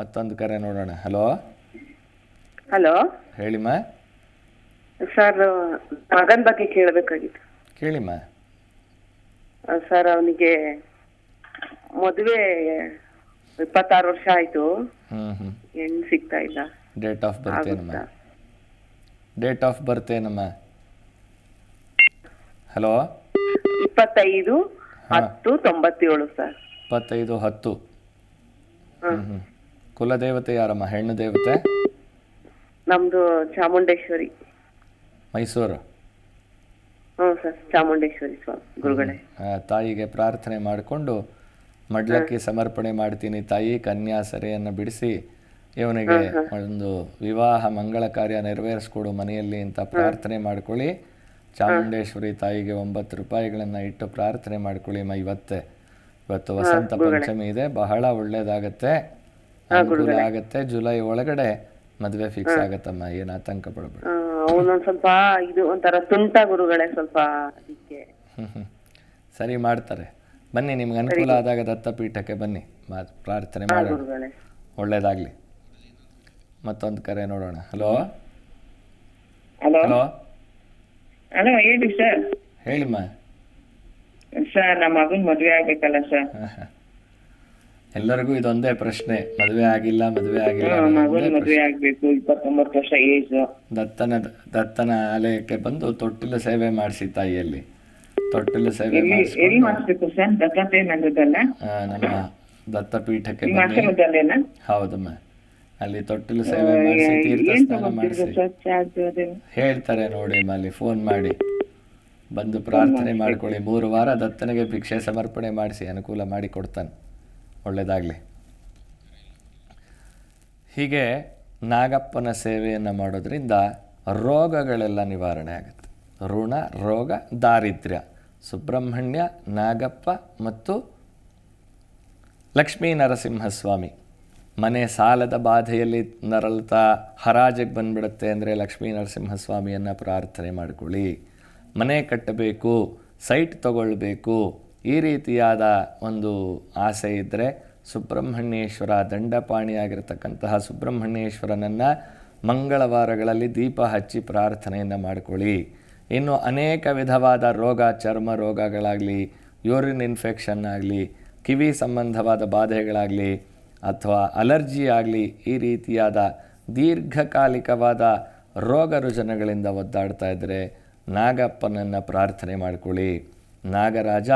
ಮತ್ತೊಂದು ಕರೆ ನೋಡೋಣ. ಹಲೋ ಹಲೋ ಹೇಳಿಮ್ಮ ಸರ್ ಮಗನ ಬಗ್ಗೆ ಕೇಳಬೇಕಾಗಿತ್ತು. ಕೇಳಿಮ್ಮ ಸರ್ ಅವನಿಗೆ ಮದುವೆ ಇಪ್ಪತ್ತಾರು ವರ್ಷ ಆಯ್ತು. ಹ್ಮ್ ಹ್ಮ್. ಹೆಣ್ಣು ಸಿಗ್ತಾ ಇಲ್ಲ. ಡೇಟ್ ಆಫ್ ಬರ್ತ್ ಏನಮ್ಮ ಆಗುತ್ತಾ? ಡೇಟ್ ಆಫ್ ಬರ್ತ್ ಏನಮ್ಮ ಹಲೋ ಇಪ್ಪತ್ತೈದು ಹತ್ತು ತೊಂಬತ್ತೇಳು ಸರ್ ಇಪ್ಪತ್ತೈದು ಹತ್ತು. ಹ್ಮ್ ಹ್ಞೂ ಕುಲದೇವತೆ ಯಾರಮ್ಮ? ಹೆಣ್ಣು ದೇವತೆ? ನಮ್ದು ಚಾಮುಂಡೇಶ್ವರಿ. ಮೈಸೂರು? ಹ್ಞೂ ಸರ್ ಚಾಮುಂಡೇಶ್ವರಿ ಸ್ವಾಮಿ ಗುರುಗಳೇ. ಆ, ತಾಯಿಗೆ ಪ್ರಾರ್ಥನೆ ಮಾಡಿಕೊಂಡು ಮಡ್ಲಕ್ಕಿ ಸಮರ್ಪಣೆ ಮಾಡ್ತೀನಿ ತಾಯಿ ಕನ್ಯಾ ಸೆರೆಯನ್ನು ಬಿಡಿಸಿ ಇವನಿಗೆ ಒಂದು ವಿವಾಹ ಮಂಗಳ ಕಾರ್ಯ ನೆರವೇರಿಸ್ಕೊಡು ಮನೆಯಲ್ಲಿ ಅಂತ ಪ್ರಾರ್ಥನೆ ಮಾಡ್ಕೊಳ್ಳಿ. ಚಾಮುಂಡೇಶ್ವರಿ ತಾಯಿಗೆ ಒಂಬತ್ತು ರೂಪಾಯಿಗಳನ್ನು ಇಟ್ಟು ಪ್ರಾರ್ಥನೆ ಮಾಡ್ಕೊಳ್ಳಿ ಮ ಇವತ್ತೇ. ಇವತ್ತು ವಸಂತ ಪಂಚಮಿ ಇದೆ ಬಹಳ ಒಳ್ಳೇದಾಗತ್ತೆ. ಅನುಕೂಲ ಆಗುತ್ತೆ. ಜುಲೈ ಒಳಗಡೆ ಮದುವೆ ಫಿಕ್ಸ್ ಆಗತ್ತಮ್ಮ. ಏನು ಆತಂಕ ಪಡಬೇಡ. ಅವನೊಂದ್ ಸ್ವಲ್ಪ ಇದು ಒಂಥರ ತುಂಟ ಗುರುಗಳೇ ಸ್ವಲ್ಪ ಅದಕ್ಕೆ. ಸರಿ ಮಾಡ್ತಾರೆ. ಬನ್ನಿ ನಿಮ್ಗೆ ಅನುಕೂಲ ಆದಾಗ ದತ್ತಪೀಠಕ್ಕೆ ಬನ್ನಿ. ಪ್ರಾರ್ಥನೆ ಮಾಡಿ ಒಳ್ಳೇದಾಗ್ಲಿ. ಮತ್ತೊಂದು ಕರೆ ನೋಡೋಣ. ಹಲೋ? ಹಲೋ? ಹಲೋ? ಹಲೋ ಹೇಳಿ ಸರ್. ಹೇಳಿಮ್ಮ ಸರ್ ನಮ್ಮ ಮಗನ್ ಮದ್ವೆ ಆಗ್ಬೇಕಲ್ಲ ಸರ್. ಎಲ್ಲರಿಗೂ ಇದೊಂದೇ ಪ್ರಶ್ನೆ. ಮದುವೆ ಆಗಿಲ್ಲ ಮದುವೆ ಆಗಿಲ್ಲ ಮದ್ವೆ ಆಗ್ಬೇಕು ಇಪ್ಪತ್ತೊಂಬತ್ತು ವರ್ಷ ಏಜ್ ದತ್ತನ ದತ್ತನ ಆಲಯಕ್ಕೆ ಬಂದು ತೊಟ್ಟಿಲು ಸೇವೆ ಮಾಡಿಸಿ ತಾಯಿಯಲ್ಲಿ. ತೊಟ್ಟಿಲು ಸೇವೆ ನಮ್ಮ ದತ್ತಪೀಠಕ್ಕೆ ಪೀಠಕ್ಕೆ ಹೌದಮ್ಮ ಅಲ್ಲಿ ತೊಟ್ಟಿಲು ಸೇವೆ ಮಾಡಿಸಿ ತೀರ್ಥ ಸ್ನಾನ ಮಾಡಿಸಿ. ಹೇಳ್ತಾರೆ ನೋಡಿ ಅಲ್ಲಿ ಫೋನ್ ಮಾಡಿ. ಬಂದು ಪ್ರಾರ್ಥನೆ ಮಾಡ್ಕೊಳ್ಳಿ. ಮೂರು ವಾರ ದತ್ತನಿಗೆ ಭಿಕ್ಷೆ ಸಮರ್ಪಣೆ ಮಾಡಿಸಿ ಅನುಕೂಲ ಮಾಡಿ ಕೊಡ್ತಾನೆ. ಒಳ್ಳೆಯದಾಗಲಿ ಹೀಗೆ ನಾಗಪ್ಪನ ಸೇವೆಯನ್ನು ಮಾಡೋದ್ರಿಂದ ರೋಗಗಳೆಲ್ಲ ನಿವಾರಣೆ ಆಗುತ್ತೆ. ಋಣ, ರೋಗ, ದಾರಿದ್ರ್ಯ, ಸುಬ್ರಹ್ಮಣ್ಯ, ನಾಗಪ್ಪ ಮತ್ತು ಲಕ್ಷ್ಮೀ ನರಸಿಂಹಸ್ವಾಮಿ. ಮನೆ ಸಾಲದ ಬಾಧೆಯಲ್ಲಿ ನರಳ್ತಾ ಹರಾಜಿಗೆ ಬಂದ್ಬಿಡುತ್ತೆ ಅಂದರೆ ಲಕ್ಷ್ಮೀ ನರಸಿಂಹಸ್ವಾಮಿಯನ್ನು ಪ್ರಾರ್ಥನೆ ಮಾಡಿಕೊಳ್ಳಿ. ಮನೆ ಕಟ್ಟಬೇಕು, ಸೈಟ್ ತಗೊಳ್ಬೇಕು ಈ ರೀತಿಯಾದ ಒಂದು ಆಸೆ ಇದ್ದರೆ ಸುಬ್ರಹ್ಮಣ್ಯೇಶ್ವರ ದಂಡಪಾಣಿಯಾಗಿರ್ತಕ್ಕಂತಹ ಸುಬ್ರಹ್ಮಣ್ಯೇಶ್ವರನನ್ನು ಮಂಗಳವಾರಗಳಲ್ಲಿ ದೀಪ ಹಚ್ಚಿ ಪ್ರಾರ್ಥನೆಯನ್ನು ಮಾಡಿಕೊಳ್ಳಿ. ಇನ್ನು ಅನೇಕ ವಿಧವಾದ ರೋಗ, ಚರ್ಮ ರೋಗಗಳಾಗಲಿ, ಯೂರಿನ್ ಇನ್ಫೆಕ್ಷನ್ ಆಗಲಿ, ಕಿವಿ ಸಂಬಂಧವಾದ ಬಾಧೆಗಳಾಗಲಿ ಅಥವಾ ಅಲರ್ಜಿ ಆಗಲಿ ಈ ರೀತಿಯಾದ ದೀರ್ಘಕಾಲಿಕವಾದ ರೋಗ ರುಜನಗಳಿಂದ ಒದ್ದಾಡ್ತಾ ಇದ್ದರೆ ನಾಗಪ್ಪನನ್ನು ಪ್ರಾರ್ಥನೆ ಮಾಡಿಕೊಳ್ಳಿ. ನಾಗರಾಜ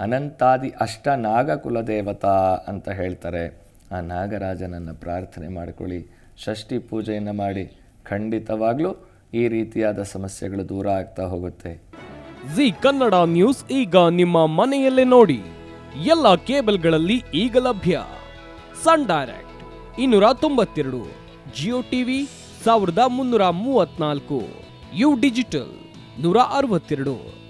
ಅನಂತಾದಿ ಅಷ್ಟ ನಾಗಕುಲ ದೇವತಾ ಅಂತ ಹೇಳ್ತಾರೆ. ಆ ನಾಗರಾಜನನ್ನು ಪ್ರಾರ್ಥನೆ ಮಾಡಿಕೊಳ್ಳಿ, ಷಷ್ಠಿ ಪೂಜೆಯನ್ನು ಮಾಡಿ. ಖಂಡಿತವಾಗ್ಲೂ ಈ ರೀತಿಯಾದ ಸಮಸ್ಯೆಗಳು ದೂರ ಆಗ್ತಾ ಹೋಗುತ್ತೆ. ಜಿ ಕನ್ನಡ ನ್ಯೂಸ್ ಈಗ ನಿಮ್ಮ ಮನೆಯಲ್ಲೇ ನೋಡಿ. ಎಲ್ಲ ಕೇಬಲ್ಗಳಲ್ಲಿ ಈಗ ಲಭ್ಯ. ಸನ್ ಡೈರೆಕ್ಟ್ ಇನ್ನೂರ ತೊಂಬತ್ತೆರಡು, ಜಿಯೋ ಟಿವಿ ಸಾವಿರದ ಮುನ್ನೂರ ಮೂವತ್ನಾಲ್ಕು ಯು ಡಿಜಿಟಲ್ ನೂರ ಅರವತ್ತೆರಡು.